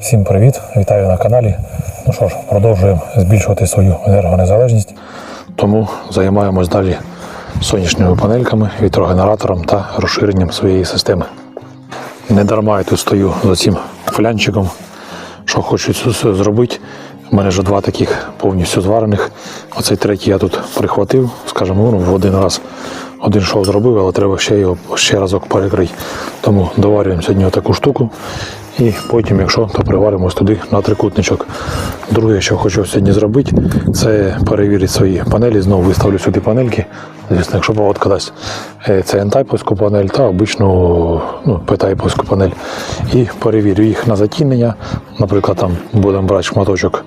Всім привіт, вітаю на каналі. Ну що ж, продовжуємо збільшувати свою енергонезалежність. Тому займаємось далі сонячними панельками, вітрогенератором та розширенням своєї системи. Не дарма я тут стою за цим флянчиком, що хочу зробити. У мене вже два таких повністю зварених. Оцей третій я тут прихватив, скажімо, ну, в один раз один шов зробив, але треба ще його ще разок перекрити. Тому доварюємо сьогодні таку штуку. І потім, якщо, то приваримось туди на трикутничок. Друге, що хочу сьогодні зробити, це перевірити свої панелі. Знову виставлю сюди панельки. Звісно, якщо погодка дасть. Е, Це N-тайповську панель та обичну ну, P-тайповську панель. І перевірю їх на затінення. Наприклад, там будемо брати шматочок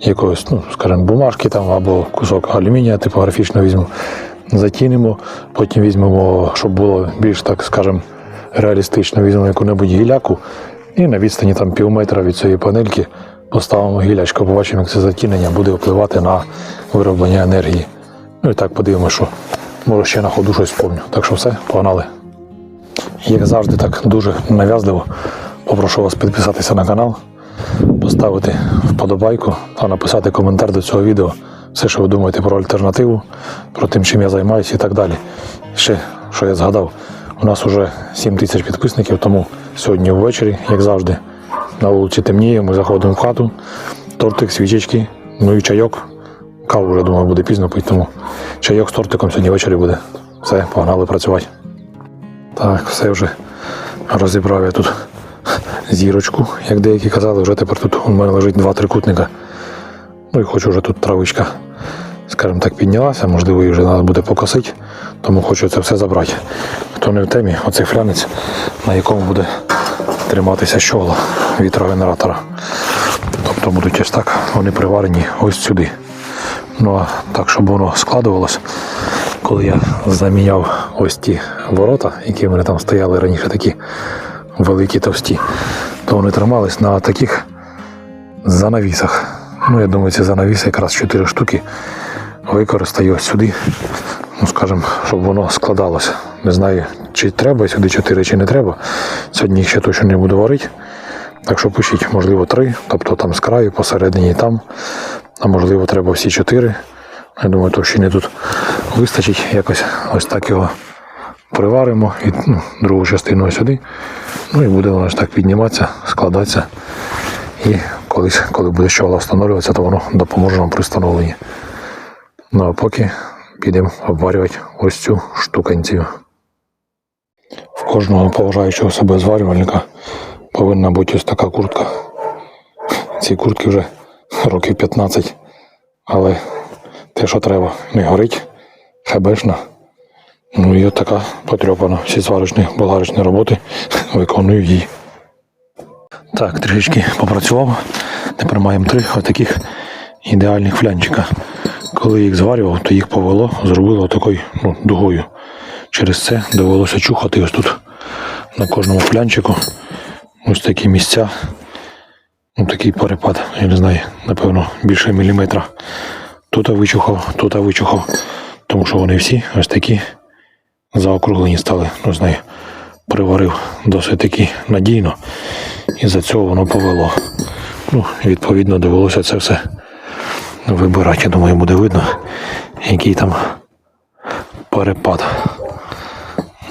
якоїсь, ну, скажімо, бумажки там або кусок алюмінія типографічного візьму. Затінимо, потім візьмемо, щоб було більш, так скажемо, реалістично, візьмемо яку-небудь гіляку і на відстані там пів метра від цієї панельки поставимо гілячку, побачимо, як це затінення буде впливати на вироблення енергії. Ну і так подивимося, що може ще на ходу щось помню. Так що все, погнали. Як завжди, так дуже нав'язливо попрошу вас підписатися на канал, поставити вподобайку та написати коментар до цього відео. Все, що ви думаєте про альтернативу, про тим, чим я займаюся і так далі. Ще, що я згадав, у нас вже 7 тисяч підписників, тому сьогодні ввечері, як завжди, на вулиці темніє, ми заходимо в хату, тортик, свічечки, ну і чайок. Каву вже думаю, буде пізно пити, тому чайок з тортиком сьогодні ввечері буде. Все, погнали працювати. Так, все вже розібрав я тут зірочку, як деякі казали, вже тепер тут у мене лежить два трикутника. Ну і хочу вже тут травичка, скажімо так, піднялася, можливо, її вже треба буде покосити, тому хочу це все забрати. Хто не в темі, оцей флянець, на якому буде триматися щогла вітрогенератора. Тобто будуть ось так, вони приварені ось сюди. Ну а так, щоб воно складувалось, коли я заміняв ось ті ворота, які в мене там стояли раніше такі великі товсті, то вони тримались на таких занавісах. Ну, я думаю, ці занавіси якраз 4 штуки використаю сюди, ну скажімо, щоб воно складалося. Не знаю, чи треба сюди 4, чи не треба. Сьогодні їх ще точно не буду варити. Так що пишіть, можливо, 3, тобто там з краю, посередині і там. А можливо, треба всі 4. Я думаю, товщини тут вистачить. Якось ось так його приваримо і ну, другу частину сюди. Ну і буде воно ось так підніматися, складатися. І колись, коли буде щола встановлюватися, то воно допоможе нам при встановленні. Ну а поки підемо обварювати ось цю штуканцію. В кожного поважаючого себе зварювальника повинна бути ось така куртка. Ці куртки вже років 15, але те, що треба, не горить, хебешна. Ну і от така потрьопана. Всі зварочні болгарочні роботи виконую її. Так, трішечки попрацював. Тепер маємо три отаких ідеальних флянчика. Коли їх зварював, то їх повело, зробило такою ну, дугою. Через це довелося чухати ось тут на кожному флянчику. Ось такі місця. Ну, такий перепад, я не знаю, напевно, більше міліметра. Тут вичухав, тут вичухав. Тому що вони всі ось такі заокруглені стали. Ну, знаю, приварив досить таки надійно. І за цього воно повело. Ну, відповідно, довелося це все вибирати. Я думаю, буде видно, який там перепад.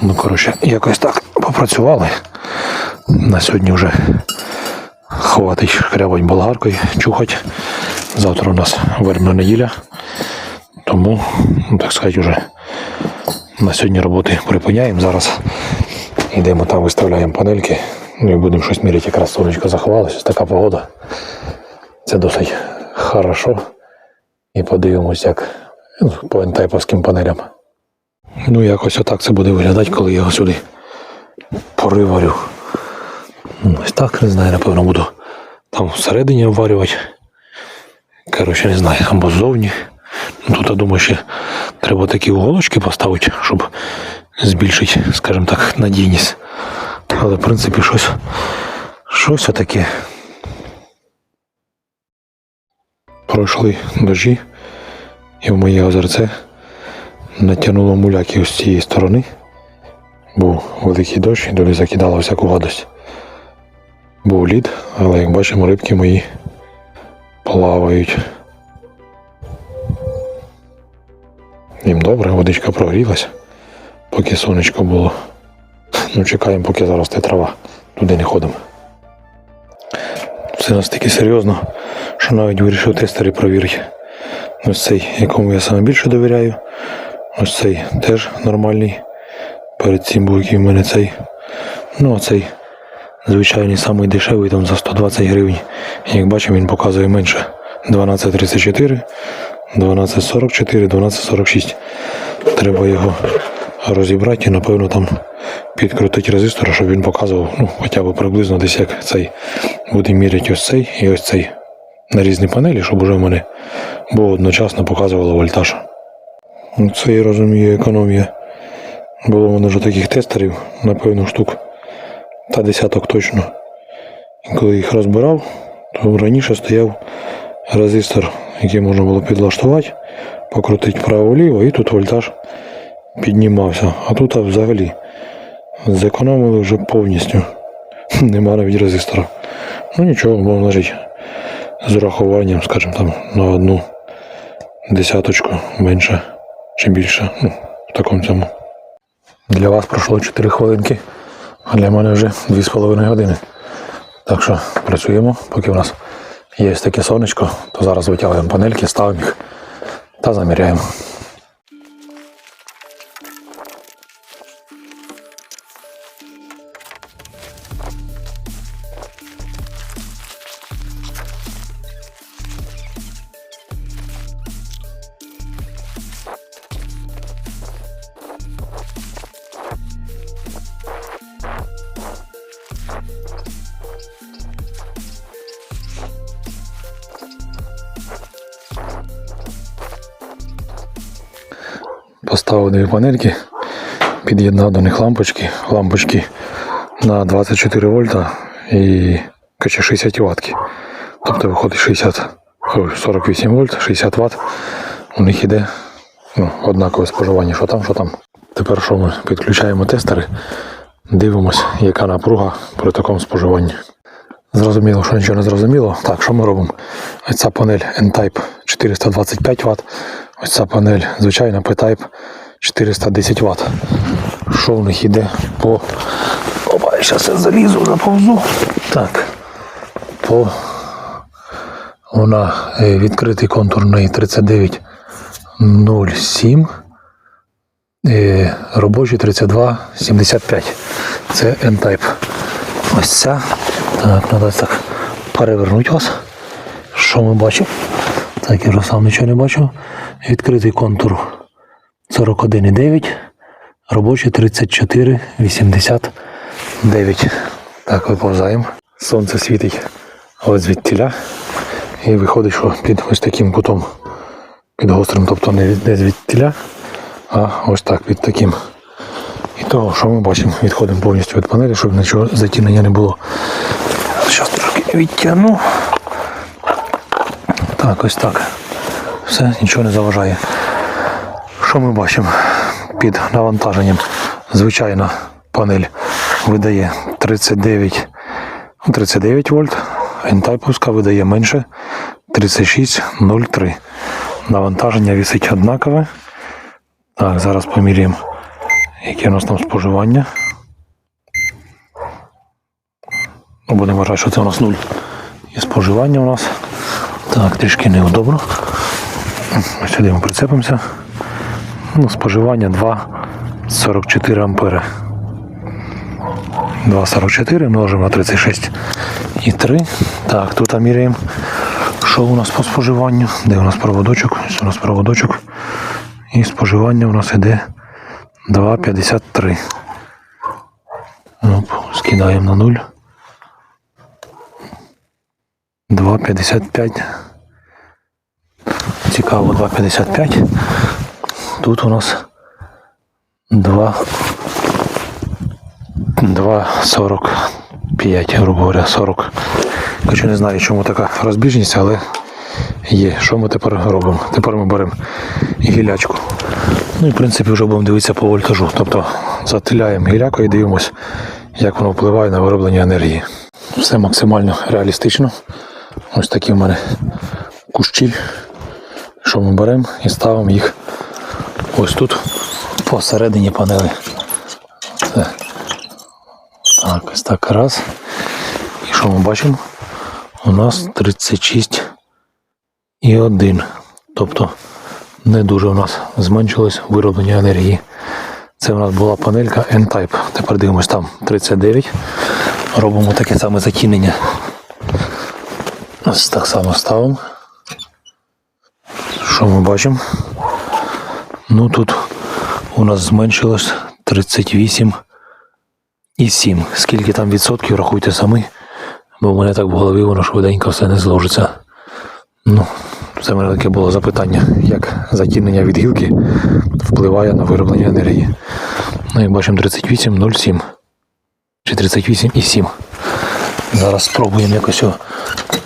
Ну, коротше, якось так попрацювали. На сьогодні вже хватить шкрябать болгаркою, чухать. Завтра у нас вербна неділя. Тому, ну, так сказати, вже на сьогодні роботи припиняємо. Зараз йдемо там, виставляємо панельки. Ну і будемо щось міряти, якраз сонечко заховалося. Така погода. Це досить хорошо. І подивимось, як по ентайповським панелям. Ну, якось отак це буде виглядати, коли я його сюди пориварю. Ну, Ось так, не знаю, напевно, буду там всередині обварювати. Коротше, не знаю, або ззовні. Ну, Тут, я думаю, ще треба такі уголочки поставити, щоб збільшити, скажімо так, надійність. Але, в принципі, щось, щось таке. Пройшли дожі, і в моє озерце натягнуло муляки з цієї сторони. Був великий дощ і долі закидало всяку гадость. був лід, але як бачимо, рибки мої плавають. Їм добре, водичка прогрілась, поки сонечко було. Ну, чекаємо, поки заросте трава. Туди не ходимо. Все настільки серйозно, що навіть вирішив тестери провірити. Ось цей, якому я саме більше довіряю. Ось цей теж нормальний. Перед цим був який в мене цей. Ну, а цей звичайний самий дешевий там за 120 гривень. Як бачимо, він показує менше. 12,34, 12,44, 12,46. Треба його розібрати і, напевно, там підкрутити резистор, щоб він показував, ну, хоча б приблизно десь як цей. Буде міряти ось цей і ось цей на різні панелі, щоб уже мене було одночасно показувало вольтаж. Ну, Це я розумію економія. Було в мене вже таких тестерів, напевно, штук та десяток точно. І коли їх розбирав, то раніше стояв резистор, який можна було підлаштувати, покрутити вправо-вліво, і тут вольтаж піднімався. А тут а взагалі зекономили вже повністю. Нема навіть резистора. Ну нічого, можна жити з урахуванням, скажімо там, на одну десяточку менше чи більше. Ну, в такому цьому. Для вас пройшло 4 хвилинки, а для мене вже 2,5 години. Так що працюємо, поки у нас є таке сонечко, то зараз витягуємо панельки, ставимо їх та заміряємо. Поставив дві панельки, під'єднав до них лампочки. Лампочки на 24 вольта і каче 60 ватт. Тобто виходить 60, 48 вольт, 60 ватт. У них іде ну, однакове споживання, що там, що там. Тепер що ми підключаємо тестери, дивимося, яка напруга при такому споживанні. Зрозуміло, що нічого не зрозуміло. Так, що ми робимо? Ось ця панель N-Type 425 Вт. Ось ця панель звичайна P-Type 410 Вт. Що в них іде по. Опа, зараз я залізу, заповзу. Так. По. Вона е, відкритий контур неї 3907. Е, Робочий 3275. Це N-Type. Ось ця. Так, треба так перевернути вас. Що ми бачимо? Так, я вже сам нічого не бачив. Відкритий контур 41,9, робочий 34,89. Так, виповзаємо. Сонце світить ось звідтіля. І виходить, що під ось таким кутом, під гострим, тобто не звідтіля, а ось так під таким. І того, що ми бачимо, відходимо повністю від панелі, щоб нічого затінення не було. Зараз трошки відтягну. Так, ось так. Все, нічого не заважає. Що ми бачимо? Під навантаженням звичайна панель видає 39, ну, 39 вольт, N-тайповська видає менше 36,03. Навантаження висить однакове. Так, зараз поміряємо, яке у нас там споживання. Ну, будемо вважати, що це у нас нуль. І споживання у нас. Так, трішки неудобно. Сюди ми прицепимося. Ну, споживання 2,44 ампери. 2,44 множимо на 36 і 3. Так, тут міряємо, що у нас по споживанню. Де у нас проводочок? Ось у нас проводочок. І споживання у нас іде 2,53. Оп, скидаємо на 0. 2,55. Цікаво, 2,55. Тут у нас 2. 2,45, грубо говоря, 40. Хоча не знаю, чому така розбіжність, але є. Що ми тепер робимо? Тепер ми беремо гілячку. Ну і в принципі вже будемо дивитися по вольтажу. Тобто затиляємо гіляку і дивимося, як воно впливає на вироблення енергії. Все максимально реалістично. Ось такі в мене кущі. Що ми беремо і ставимо їх ось тут посередині панели. Це. Так, ось так раз. І що ми бачимо? У нас 36 і 1. Тобто не дуже у нас зменшилось вироблення енергії. Це у нас була панелька N-Type. Тепер дивимось там 39. Робимо таке саме затінення. Ось так само ставимо. Що ми бачимо? Ну тут у нас зменшилось 38 і 7. Скільки там відсотків, рахуйте самі. Бо в мене так в голові воно швиденько все не зложиться. Ну, це в мене таке було запитання, як затінення від гілки впливає на вироблення енергії. Ну, як бачимо, 38,07. Чи 38,7. Зараз спробуємо якось його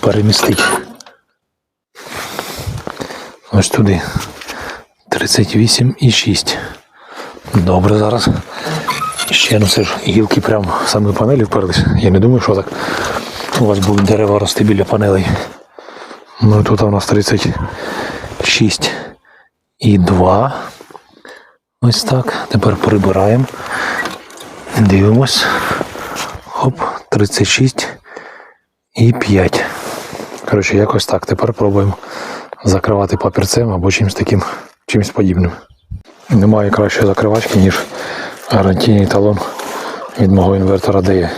перемістити. Ось туди. 38,6. Добре зараз. Ще ну це ж гілки прямо в самі панелі вперлись. Я не думаю, що так у вас будуть дерева рости біля панелей. Ну і тут у нас 36 і 2. Ось так. Тепер прибираємо. Дивимось. Хоп, 36 і 5. Коротше, якось так. Тепер пробуємо закривати папірцем або чимось таким, чимось подібним. Немає кращої закривачки, ніж гарантійний талон від мого інвертора DE.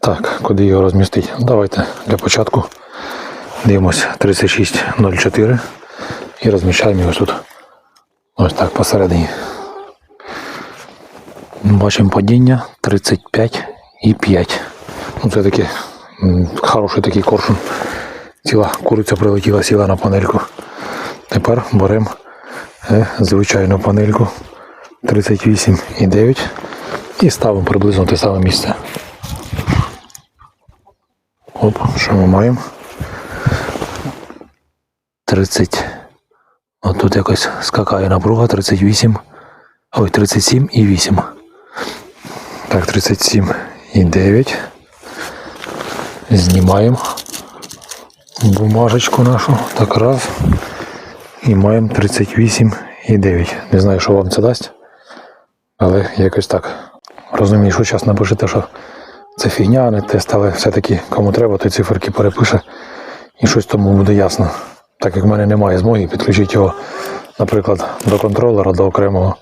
Так, куди його розмістити? Давайте для початку дивимось 3604 і розміщаємо його тут. Ось так посередині. Бачимо падіння 35 і 5. Ну, це таке м, хороший такий коршун. Ціла куриця прилетіла, сіла на панельку. Тепер беремо е, звичайну панельку 38,9 і ставимо приблизно те саме місце. Оп, що ми маємо? 30. Отут якось скакає напруга 38. Ой, 37 і 8. Так, 37 і 9. Знімаємо бумажечку нашу. Так раз. І маємо 38 і 9. Не знаю, що вам це дасть. Але якось так. Розумію, що зараз напишете, що це фігня, а не тест, але все-таки кому треба, той циферки перепише і щось тому буде ясно. Так як в мене немає змоги підключити його, наприклад, до контролера, до окремого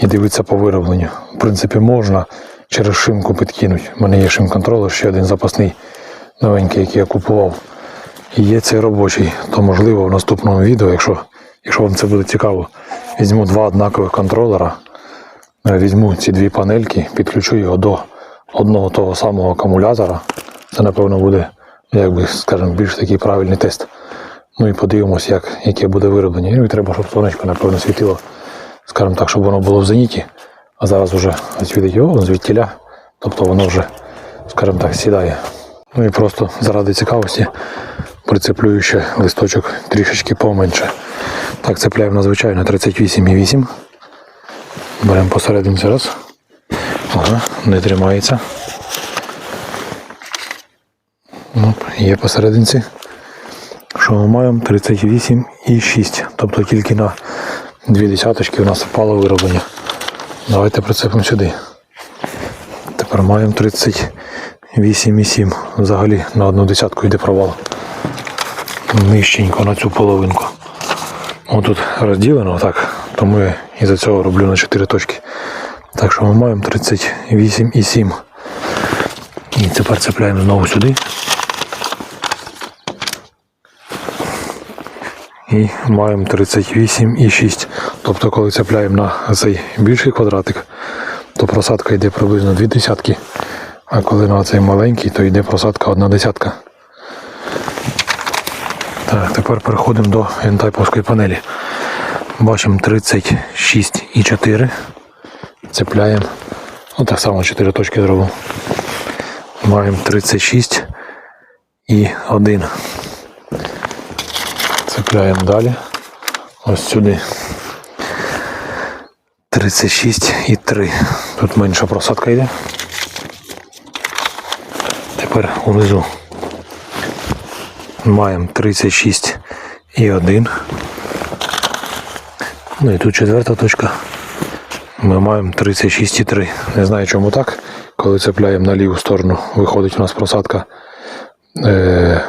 і дивитися по виробленню. В принципі, можна через шимку підкинути. У мене є шим-контролер, ще один запасний новенький, який я купував. І є цей робочий. То можливо в наступному відео, якщо, якщо вам це буде цікаво, візьму два однакових контролера, е, візьму ці дві панельки, підключу його до одного того самого акумулятора. Це, напевно, буде, як би, скажімо, більш такий правильний тест. Ну і подивимось, як, яке буде вироблення. Ну і треба, щоб сонечко, напевно, світило, скажімо так, щоб воно було в зеніті, а зараз вже світить його звідтіля, тобто воно вже, скажімо так, сідає. Ну і просто заради цікавості прицеплюю ще листочок трішечки поменше. Так, цепляємо звичайно 38,8. Беремо посередині раз. Ага, не тримається. Ну, є посерединці. Що ми маємо? 38,6. Тобто тільки на дві десяточки у нас впало вироблення. Давайте прицепимо сюди. Тепер маємо 38,7. Взагалі на одну десятку йде провал. Нижченько на цю половинку. Отут розділено так, тому я із-за цього роблю на 4 точки. Так що ми маємо 38,7. І тепер цепляємо знову сюди. І маємо 38,6. Тобто, коли цепляємо на цей більший квадратик, то просадка йде приблизно 2 десятки. А коли на цей маленький, то йде просадка 1 десятка. Так, тепер переходимо до ентайповської панелі. Бачимо 36,4. Цепляємо. Ну так само 4 точки зробимо. Маємо 36 і 1. Цепляємо далі. Ось сюди. 36 і 3. Тут менша просадка йде. Тепер унизу. Маємо 36 і 1. Ну і тут четверта точка. Ми маємо 36,3. Не знаю чому так. Коли цепляємо на ліву сторону, виходить у нас просадка е,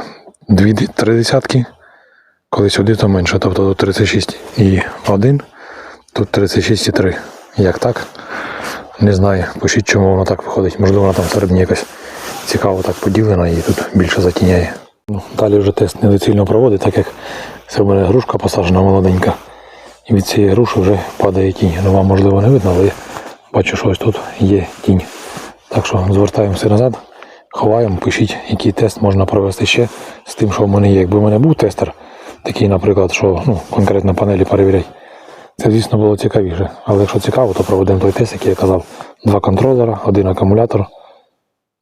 дві, три десятки. Коли сюди, то менше. Тобто тут 36,1, тут 36,3. Як так? Не знаю. Пишіть, чому воно так виходить. Можливо, вона там всередині якось цікаво так поділена і тут більше затіняє. Ну, далі вже тест недоцільно проводить, так як це в мене грушка посаджена молоденька. І від цієї груші вже падає тінь. Ну вам можливо не видно, але я бачу, що ось тут є тінь. Так що звертаємося назад, ховаємо, пишіть, який тест можна провести ще з тим, що в мене є. Якби в мене був тестер, такий, наприклад, що ну, конкретно панелі перевіряти, це, звісно, було цікавіше. Але якщо цікаво, то проведемо той тест, який я казав. Два контролера, один акумулятор.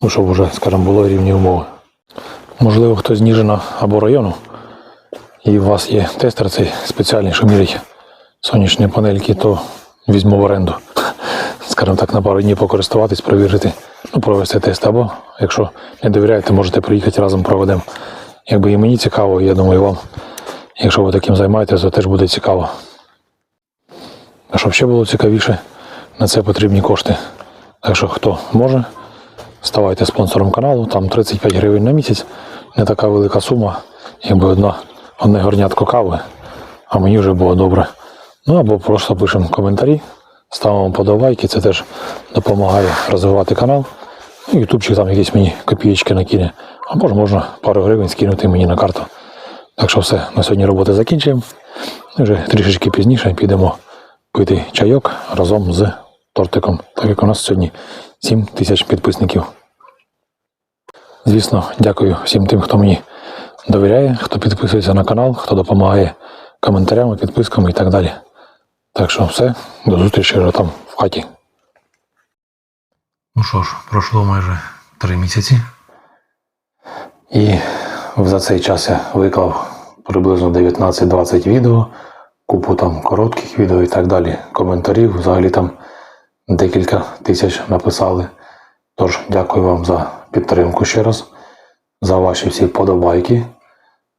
Ну, щоб вже, скажімо, було рівні умови. Можливо, хтось з Ніжина або району, і у вас є тестер цей спеціальний, що мірить сонячні панельки, то візьму в оренду. Скажімо так, на пару днів покористуватись, перевірити, ну, провести тест. Або, якщо не довіряєте, можете приїхати разом проведемо. Якби і мені цікаво, я думаю, вам, якщо ви таким займаєтесь, то теж буде цікаво. А щоб ще було цікавіше, на це потрібні кошти. Так що хто може, ставайте спонсором каналу, там 35 гривень на місяць, не така велика сума, якби одна, одне горнятко кави, а мені вже було добре. Ну або просто пишемо коментарі, ставимо подобайки, це теж допомагає розвивати канал. Ну, Ютубчик там якісь мені копієчки накине, а може можна пару гривень скинути мені на карту. Так що все, на сьогодні роботи закінчуємо. Вже трішечки пізніше підемо пити чайок разом з тортиком, так як у нас сьогодні 7 тисяч підписників. Звісно, дякую всім тим, хто мені довіряє, хто підписується на канал, хто допомагає коментарями, підписками і так далі. Так що все, до зустрічі вже там в хаті. Ну що ж, пройшло майже три місяці. І за цей час я виклав приблизно 19-20 відео, купу там коротких відео і так далі. Коментарів. Взагалі там декілька тисяч написали. Тож дякую вам за підтримку ще раз, за ваші всі подобайки,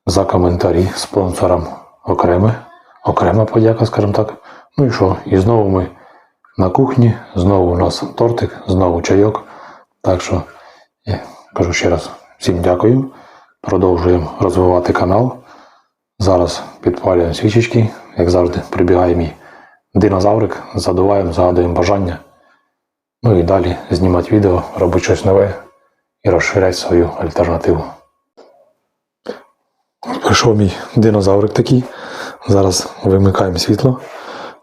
за коментарі спонсорам окреме, окрема подяка, скажімо так. Ну і що? І знову ми на кухні, знову у нас тортик, знову чайок. Так що я кажу ще раз всім дякую. Продовжуємо розвивати канал. Зараз підпалюємо свічечки, як завжди, прибігає мій динозаврик, задуваємо, загадуємо бажання. Ну і далі знімати відео, робити щось нове і розширяти свою альтернативу. Прийшов мій динозаврик такий. Зараз вимикаємо світло.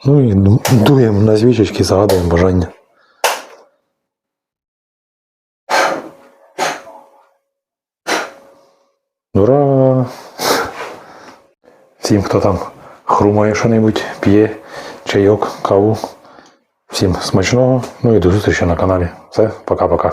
Ну і дуємо на свічечки, загадуємо бажання. Ура! Всім, хто там хрумає що-небудь, п'є чайок, каву. Всім смачного. Ну і до зустрічі на каналі. Все, пока-пока.